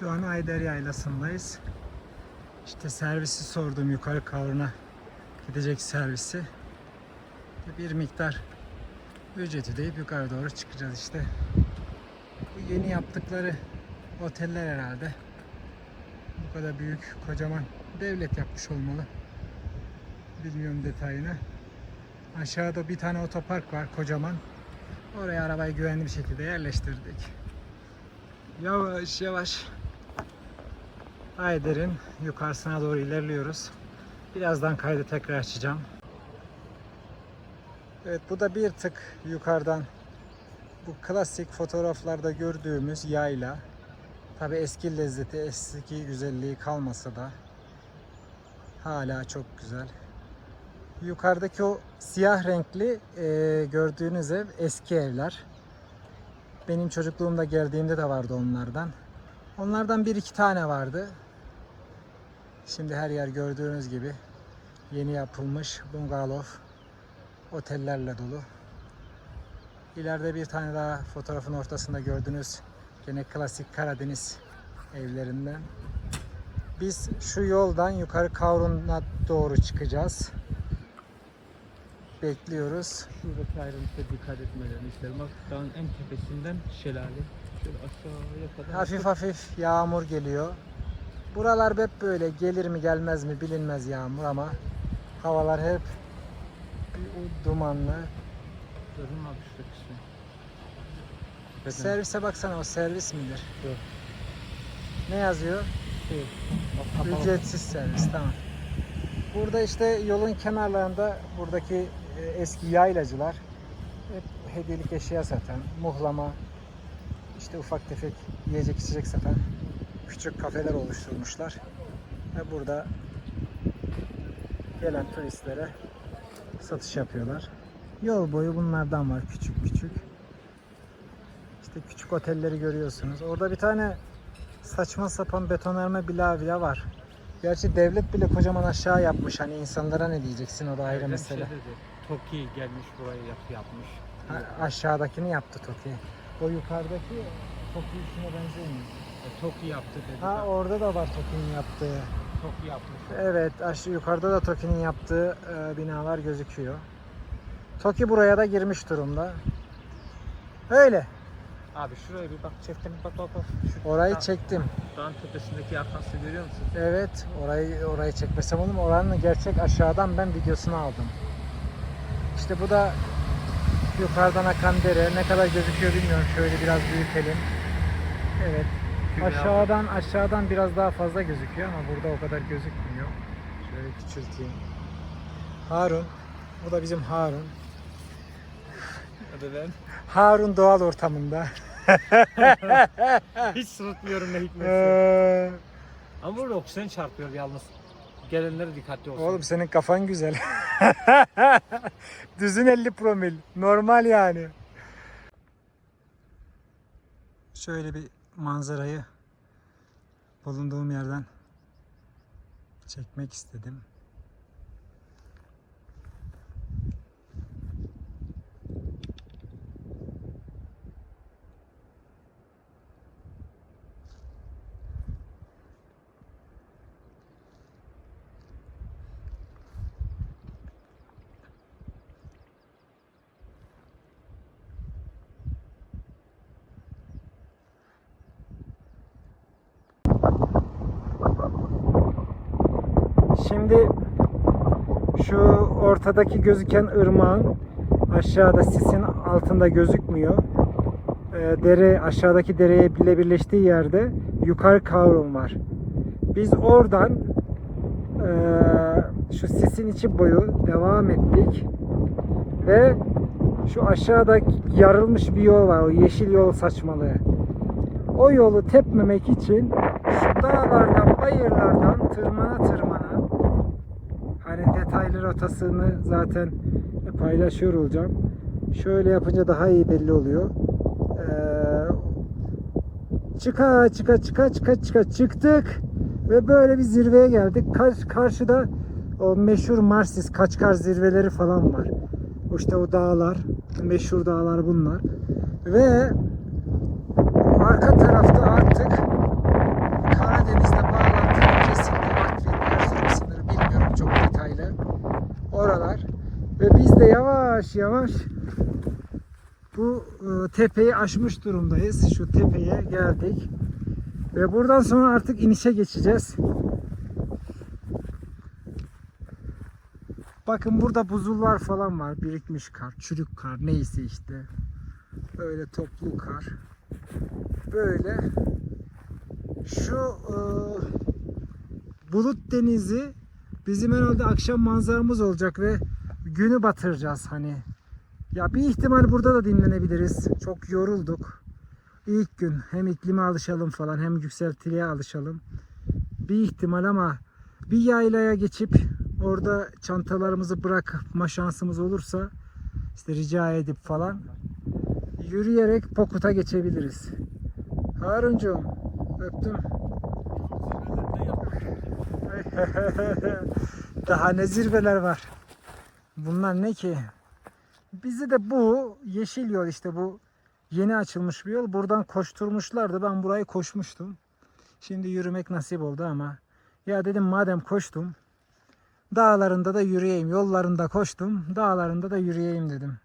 Şu an Ayder Yaylası'ndayız. İşte servisi sordum yukarı Kavur'una gidecek servisi. Bir miktar ücret ödeyip yukarı doğru çıkacağız işte. Bu yeni yaptıkları oteller herhalde. Bu kadar büyük, kocaman devlet yapmış olmalı. Bilmiyorum detayını. Aşağıda bir tane otopark var kocaman. Oraya arabayı güvenli bir şekilde yerleştirdik. Yavaş yavaş Ayder'in yukarısına doğru ilerliyoruz. Birazdan kaydı tekrar açacağım. Evet bu da bir tık yukarıdan bu klasik fotoğraflarda gördüğümüz yayla. Tabi eski lezzeti, eski güzelliği kalmasa da hala çok güzel. Yukarıdaki o siyah renkli e, gördüğünüz ev eski evler. Benim çocukluğumda geldiğimde de vardı onlardan. Onlardan bir iki tane vardı. Şimdi her yer gördüğünüz gibi yeni yapılmış bungalov otellerle dolu. İleride bir tane daha fotoğrafın ortasında gördüğünüz gene klasik Karadeniz evlerinden. Biz şu yoldan yukarı Kavrun'a doğru çıkacağız. Bekliyoruz. Şuradaki ayrıntıya dikkat etmelerini isterim. Bak dağın en tepesinden şelale. Şöyle aşağıya kadar. Hafif hafif yağmur geliyor. Buralar hep böyle gelir mi gelmez mi bilinmez yağmur ama havalar hep bir dumanlı. Gördün abi şuradaki su? Tepeden. Servise baksana o servis midir? Yok. Ne yazıyor? Şey. Ücretsiz servis tamam. Burada işte yolun kenarlarında buradaki e, eski yaylacılar hep hediyelik eşya satan, muhlama, işte ufak tefek yiyecek içecek satan küçük kafeler oluşturmuşlar. Ve burada gelen turistlere satış yapıyorlar. Yol boyu bunlardan var küçük küçük. İşte küçük otelleri görüyorsunuz. Orada bir tane saçma sapan betonarme bilavya var. Gerçi devlet bile kocaman aşağı yapmış. Hani insanlara ne diyeceksin o da ayrı Öyle mesele. Şey dedi. Toki gelmiş burayı yapı yapmış. Ha, aşağıdakini yaptı Toki. O yukarıdaki Toki işine benzemiyor. Toki yaptı dedi. Ha orada da var Toki'nin yaptığı. Toki yapmış. Evet aşağı yukarıda da Toki'nin yaptığı e, binalar gözüküyor. Toki buraya da girmiş durumda. Öyle. Abi şuraya bir bak çektim bak bak bak. Şu Orayı dağ- çektim. Dağın tepesindeki akası görüyor musun? Evet, orayı orayı çekmesem olur mu? Oranın gerçek aşağıdan ben videosunu aldım. İşte bu da yukarıdan akan dere. Ne kadar gözüküyor bilmiyorum. Şöyle biraz büyütelim. Evet. Aşağıdan aşağıdan biraz daha fazla gözüküyor ama burada o kadar gözükmüyor. Şöyle küçülteyim. Harun. Bu da bizim Harun. Hadi ben. Harun doğal ortamında. Hiç sırıtmıyorum ne hikmetse. Ee, Ama burada oksijen çarpıyor yalnız. Gelenlere dikkatli olsun. Oğlum senin kafan güzel. Düzün 50 promil. Normal yani. Şöyle bir manzarayı bulunduğum yerden çekmek istedim. Şimdi şu ortadaki gözüken ırmağın aşağıda sisin altında gözükmüyor. Ee, dere aşağıdaki dereye bile birleştiği yerde yukarı kavrum var. Biz oradan eee, şu sisin içi boyu devam ettik ve şu aşağıda yarılmış bir yol var. O yeşil yol saçmalığı. O yolu tepmemek için şu dağlardan, bayırlardan tırmana detaylı rotasını zaten paylaşıyor olacağım. Şöyle yapınca daha iyi belli oluyor. Ee, çıka çıka çıka çıka çıka çıktık ve böyle bir zirveye geldik. Kar- karşıda o meşhur Marsis Kaçkar zirveleri falan var. İşte o dağlar, meşhur dağlar bunlar. Ve arka tarafta yavaş yavaş bu e, tepeyi aşmış durumdayız. Şu tepeye geldik. Ve buradan sonra artık inişe geçeceğiz. Bakın burada buzullar falan var. Birikmiş kar, çürük kar neyse işte. Böyle toplu kar. Böyle şu e, bulut denizi bizim herhalde akşam manzaramız olacak ve günü batıracağız hani. Ya bir ihtimal burada da dinlenebiliriz. Çok yorulduk. İlk gün hem iklime alışalım falan hem yükseltiliğe alışalım. Bir ihtimal ama bir yaylaya geçip orada çantalarımızı bırakma şansımız olursa işte rica edip falan yürüyerek Pokut'a geçebiliriz. Haruncuğum öptüm. Daha ne zirveler var. Bunlar ne ki? Bizi de bu yeşil yol işte bu yeni açılmış bir yol. Buradan koşturmuşlardı. Ben burayı koşmuştum. Şimdi yürümek nasip oldu ama ya dedim madem koştum dağlarında da yürüyeyim. Yollarında koştum. Dağlarında da yürüyeyim dedim.